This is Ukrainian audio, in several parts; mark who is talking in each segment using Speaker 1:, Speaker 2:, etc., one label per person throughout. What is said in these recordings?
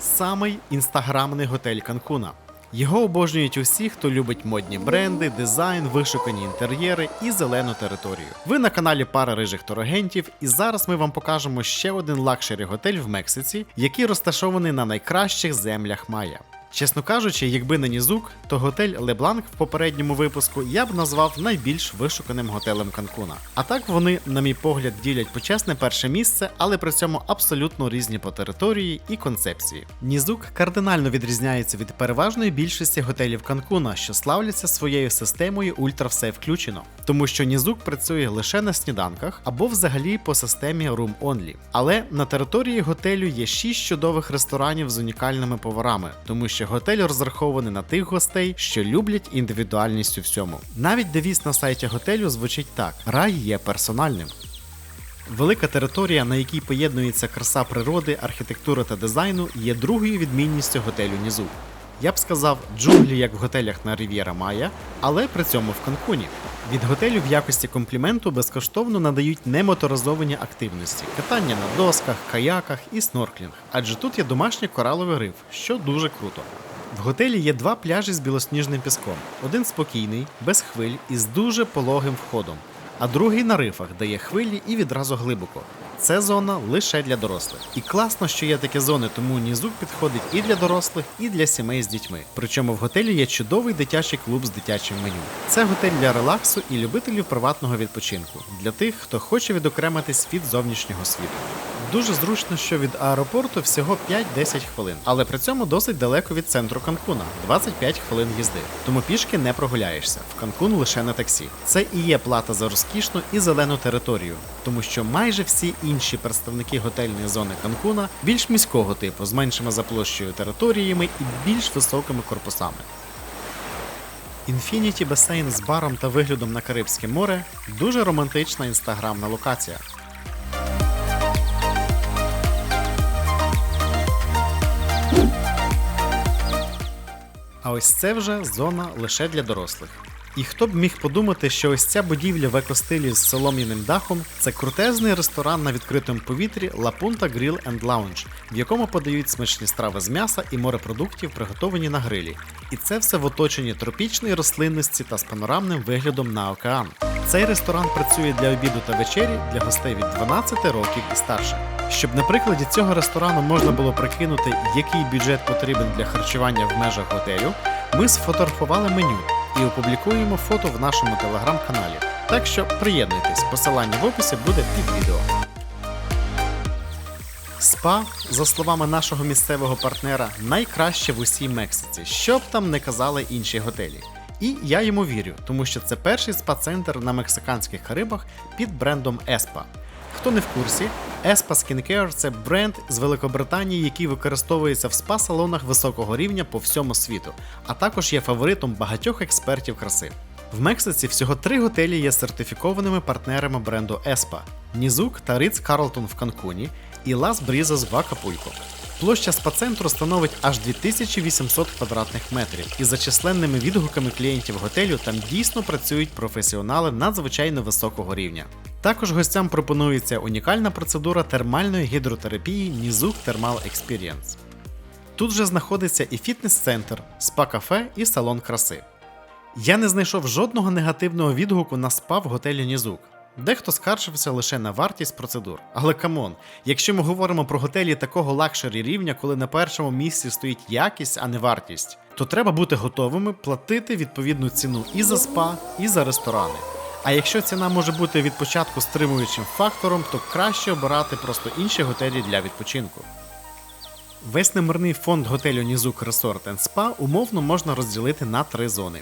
Speaker 1: самий інстаграмний готель Канкуна. Його обожнюють усі, хто любить модні бренди, дизайн, вишукані інтер'єри і зелену територію. Ви на каналі Пара рижих Торогентів, і зараз ми вам покажемо ще один лакшері готель в Мексиці, який розташований на найкращих землях Майя. Чесно кажучи, якби не Нізук, то готель Лебланк в попередньому випуску я б назвав найбільш вишуканим готелем Канкуна. А так вони, на мій погляд, ділять почесне перше місце, але при цьому абсолютно різні по території і концепції. Нізук кардинально відрізняється від переважної більшості готелів Канкуна, що славляться своєю системою ультра все включено, тому що Нізук працює лише на сніданках або взагалі по системі Room Only. Але на території готелю є 6 чудових ресторанів з унікальними поварами, тому що готель розрахований на тих гостей, що люблять індивідуальність у всьому. Навіть девіз на сайті готелю звучить так: рай є персональним. Велика територія, на якій поєднується краса природи, архітектури та дизайну, є другою відмінністю готелю Нізу. Я б сказав, джунглі як в готелях на Рів'єра Майя, але при цьому в Канкуні. Від готелю в якості компліменту безкоштовно надають немоторизовані активності: катання на досках, каяках і снорклінг, адже тут є домашній кораловий риф, що дуже круто. В готелі є два пляжі з білосніжним піском: один спокійний, без хвиль і з дуже пологим входом, а другий на рифах, де є хвилі і відразу глибоко. Це зона лише для дорослих. І класно, що є такі зони, тому Нізук підходить і для дорослих, і для сімей з дітьми. Причому в готелі є чудовий дитячий клуб з дитячим меню. Це готель для релаксу і любителів приватного відпочинку для тих, хто хоче відокремитись від зовнішнього світу. Дуже зручно, що від аеропорту всього 5-10 хвилин, але при цьому досить далеко від центру Канкуна 25 хвилин їзди. Тому пішки не прогуляєшся. В Канкун лише на таксі. Це і є плата за розкішну і зелену територію, тому що майже всі інші представники готельної зони Канкуна більш міського типу, з меншими за площею територіями і більш високими корпусами. Інфініті басейн з баром та виглядом на Карибське море дуже романтична інстаграмна локація. А ось це вже зона лише для дорослих. І хто б міг подумати, що ось ця будівля в екостилі з солом'яним дахом це крутезний ресторан на відкритому повітрі La Punta Grill and Lounge, в якому подають смачні страви з м'яса і морепродуктів, приготовані на грилі. І це все в оточенні тропічної рослинності та з панорамним виглядом на океан. Цей ресторан працює для обіду та вечері для гостей від 12 років і старше. Щоб на прикладі цього ресторану можна було прикинути, який бюджет потрібен для харчування в межах готелю, ми сфотографували меню і опублікуємо фото в нашому телеграм-каналі. Так що приєднуйтесь, посилання в описі буде під відео. Спа, за словами нашого місцевого партнера, найкраще в усій Мексиці, що б там не казали інші готелі. І я йому вірю, тому що це перший спа-центр на мексиканських Карибах під брендом Espa. Хто не в курсі, Espa Skincare – це бренд з Великобританії, який використовується в спа-салонах високого рівня по всьому світу, а також є фаворитом багатьох експертів краси. В Мексиці всього три готелі є сертифікованими партнерами бренду Espa – Нізук та Ritz Carlton в Канкуні і Las Brisas в Акапулько. Площа спа-центру становить аж 2800 квадратних метрів, і за численними відгуками клієнтів готелю там дійсно працюють професіонали надзвичайно високого рівня. Також гостям пропонується унікальна процедура термальної гідротерапії Нізук Thermal Experience. Тут же знаходиться і фітнес-центр, спа-кафе і салон краси. Я не знайшов жодного негативного відгуку на спа в готелі Нізук. Дехто скаржився лише на вартість процедур. Але камон, якщо ми говоримо про готелі такого лакшері рівня, коли на першому місці стоїть якість, а не вартість, то треба бути готовими платити відповідну ціну і за спа, і за ресторани. А якщо ціна може бути від початку стримуючим фактором, то краще обирати просто інші готелі для відпочинку. Весь номерний фонд готелю Нізук Resort Spa умовно можна розділити на три зони.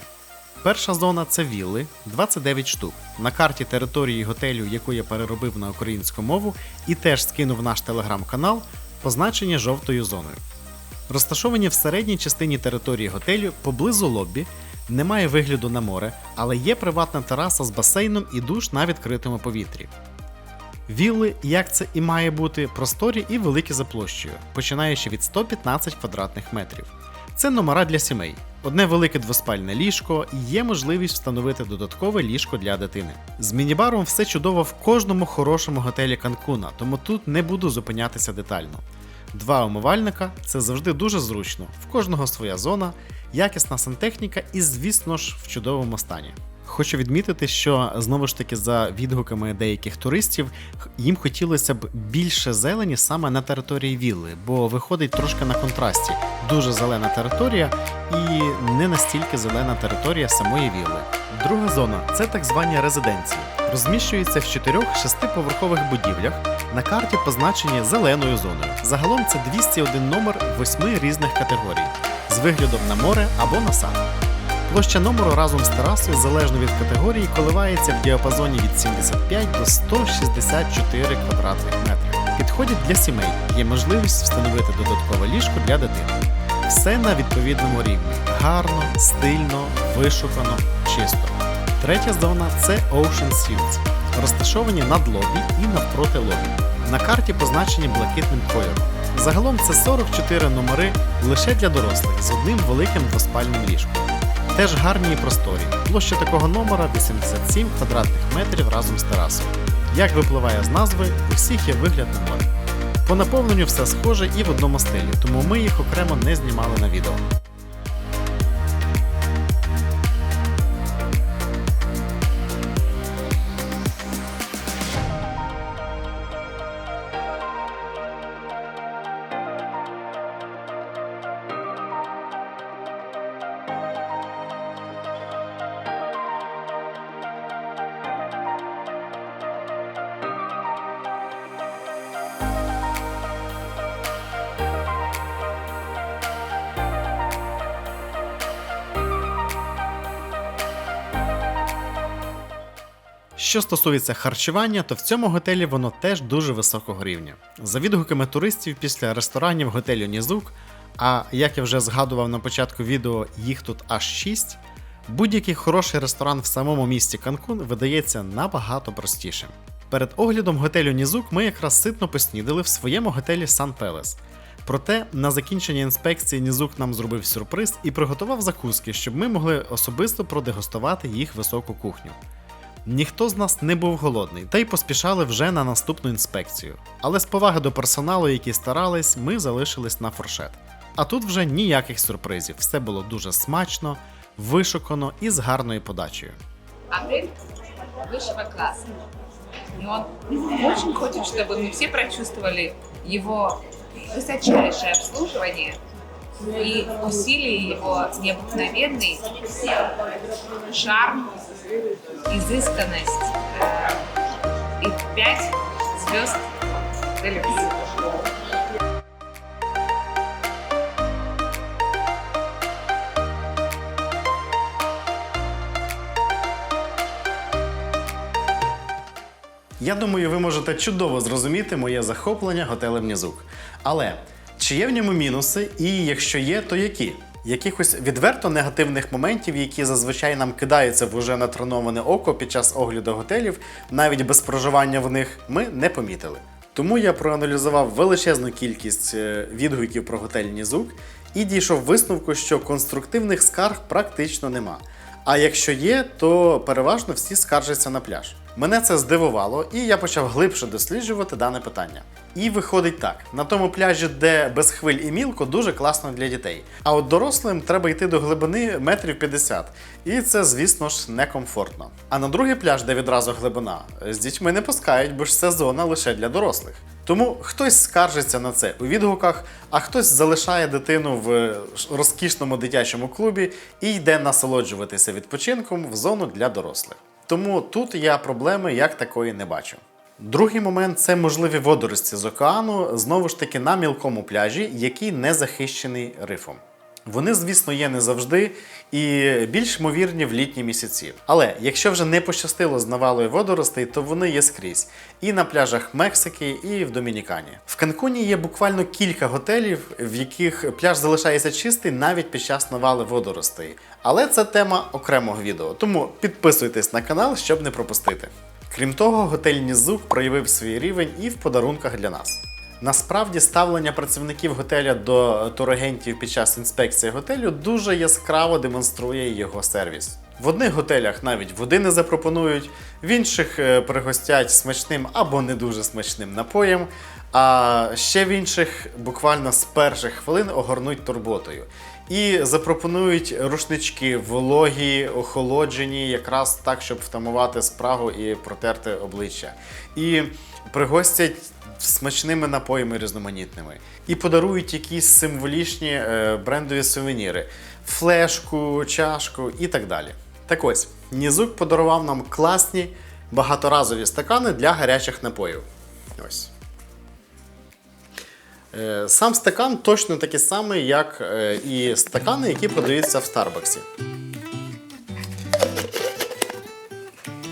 Speaker 1: Перша зона це вілли 29 штук. На карті території готелю, яку я переробив на українську мову, і теж скинув наш телеграм-канал, позначені жовтою зоною. Розташовані в середній частині території готелю поблизу лоббі, немає вигляду на море, але є приватна тераса з басейном і душ на відкритому повітрі. Вілли, як це і має бути, просторі і великі за площею, починаючи від 115 квадратних метрів. Це номера для сімей. Одне велике двоспальне ліжко і є можливість встановити додаткове ліжко для дитини. З мінібаром все чудово в кожному хорошому готелі Канкуна, тому тут не буду зупинятися детально. Два умивальника це завжди дуже зручно. В кожного своя зона, якісна сантехніка і, звісно ж, в чудовому стані. Хочу відмітити, що знову ж таки за відгуками деяких туристів їм хотілося б більше зелені саме на території вілли, бо виходить трошки на контрасті. Дуже зелена територія і не настільки зелена територія самої вілли. Друга зона це так звані резиденції. Розміщуються в 4-6 поверхових будівлях. На карті позначені зеленою зоною. Загалом це 201 номер 8 різних категорій з виглядом на море або на сад. Площа номеру разом з терасою залежно від категорії коливається в діапазоні від 75 до 164 квадратних метрів. Підходять для сімей, є можливість встановити додаткове ліжко для дитини. Все на відповідному рівні. Гарно, стильно, вишукано, чисто. Третя зона це Ocean Suites, розташовані над лобі і навпроти лобі. На карті позначені блакитним кольором. Загалом це 44 номери лише для дорослих з одним великим двоспальним ліжком. Теж гарні і просторі. Площа такого номера 87 квадратних метрів разом з терасою. Як випливає з назви, у всіх є вигляд на море. По наповненню все схоже і в одному стилі, тому ми їх окремо не знімали на відео. Що стосується харчування, то в цьому готелі воно теж дуже високого рівня. За відгуками туристів після ресторанів готелю Нізук, а як я вже згадував на початку відео, їх тут аж 6, будь-який хороший ресторан в самому місті Канкун видається набагато простішим. Перед оглядом готелю Нізук ми якраз ситно поснідали в своєму готелі Сан Пелес. Проте на закінчення інспекції Нізук нам зробив сюрприз і приготував закуски, щоб ми могли особисто продегустувати їх високу кухню. Ніхто з нас не був голодний, та й поспішали вже на наступну інспекцію. Але з поваги до персоналу, які старались, ми залишились на форшет. А тут вже ніяких сюрпризів, все було дуже смачно, вишукано і з гарною подачею.
Speaker 2: Отель высшего класса. И он очень хочет, чтобы мы все прочувствовали его высочайшее обслуживание и усилие его необыкновенный шарм, изысканность э, и пять звезд Делюкс.
Speaker 1: Я думаю, ви можете чудово зрозуміти моє захоплення готелем Нізук. Але чи є в ньому мінуси, і якщо є, то які? Якихось відверто негативних моментів, які зазвичай нам кидаються в уже натреноване око під час огляду готелів, навіть без проживання в них, ми не помітили. Тому я проаналізував величезну кількість е, відгуків про готель Нізук і дійшов висновку, що конструктивних скарг практично нема. А якщо є, то переважно всі скаржаться на пляж. Мене це здивувало, і я почав глибше досліджувати дане питання. І виходить так: на тому пляжі, де без хвиль і мілко, дуже класно для дітей. А от дорослим треба йти до глибини метрів 50. І це, звісно ж, некомфортно. А на другий пляж, де відразу глибина, з дітьми не пускають, бо ж це зона лише для дорослих. Тому хтось скаржиться на це у відгуках, а хтось залишає дитину в розкішному дитячому клубі і йде насолоджуватися відпочинком в зону для дорослих. Тому тут я проблеми як такої не бачу. Другий момент це можливі водорості з океану, знову ж таки на мілкому пляжі, який не захищений рифом. Вони, звісно, є не завжди і більш ймовірні в літні місяці. Але якщо вже не пощастило з навалою водоростей, то вони є скрізь і на пляжах Мексики, і в Домінікані. В Канкуні є буквально кілька готелів, в яких пляж залишається чистий навіть під час навали водоростей. Але це тема окремого відео, тому підписуйтесь на канал, щоб не пропустити. Крім того, готель Нізук проявив свій рівень і в подарунках для нас. Насправді ставлення працівників готеля до турагентів під час інспекції готелю дуже яскраво демонструє його сервіс. В одних готелях навіть води не запропонують, в інших е, пригостять смачним або не дуже смачним напоєм, а ще в інших буквально з перших хвилин огорнуть турботою. І запропонують рушнички вологі, охолоджені, якраз так, щоб втамувати спрагу і протерти обличчя. І пригостять смачними напоями різноманітними. І подарують якісь символічні е, брендові сувеніри, флешку, чашку і так далі. Так ось, Нізук подарував нам класні багаторазові стакани для гарячих напоїв. Ось. Е, Сам стакан точно такий самий, як е, і стакани, які продаються в Старбаксі.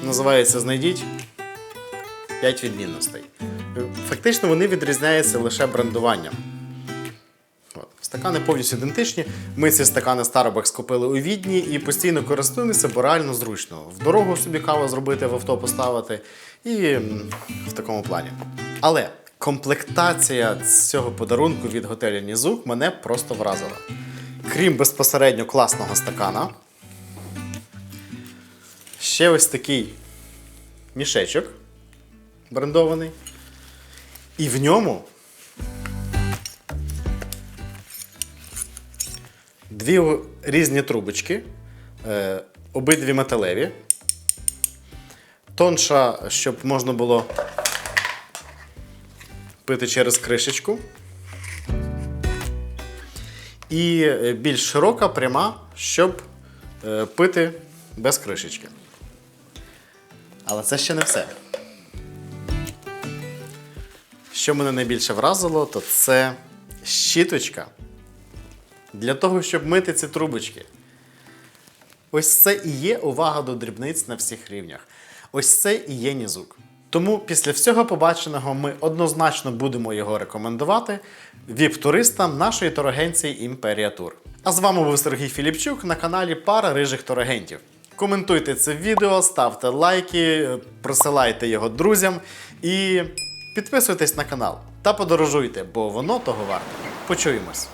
Speaker 1: Називається Знайдіть 5 відмінностей. Е, Фактично вони відрізняються лише брендуванням. Стакани повністю ідентичні. Ми ці стакани Starbucks купили у Відні і постійно користуємося, бо реально зручно. В дорогу собі каву зробити, в авто поставити і в такому плані. Але комплектація цього подарунку від готелю Нізук мене просто вразила. Крім безпосередньо класного стакана, ще ось такий мішечок брендований. І в ньому дві різні трубочки, е, обидві металеві. Тонша, щоб можна було пити через кришечку. І е, більш широка, пряма, щоб е, пити без кришечки. Але це ще не все. Що мене найбільше вразило, то це щіточка для того, щоб мити ці трубочки. Ось це і є увага до дрібниць на всіх рівнях. Ось це і є нізук. Тому після всього побаченого ми однозначно будемо його рекомендувати віп-туристам нашої турагенції Імперія Тур. А з вами був Сергій Філіпчук на каналі Пара рижих турагентів. Коментуйте це відео, ставте лайки, присилайте його друзям і підписуйтесь на канал та подорожуйте, бо воно того варте. Почуємось!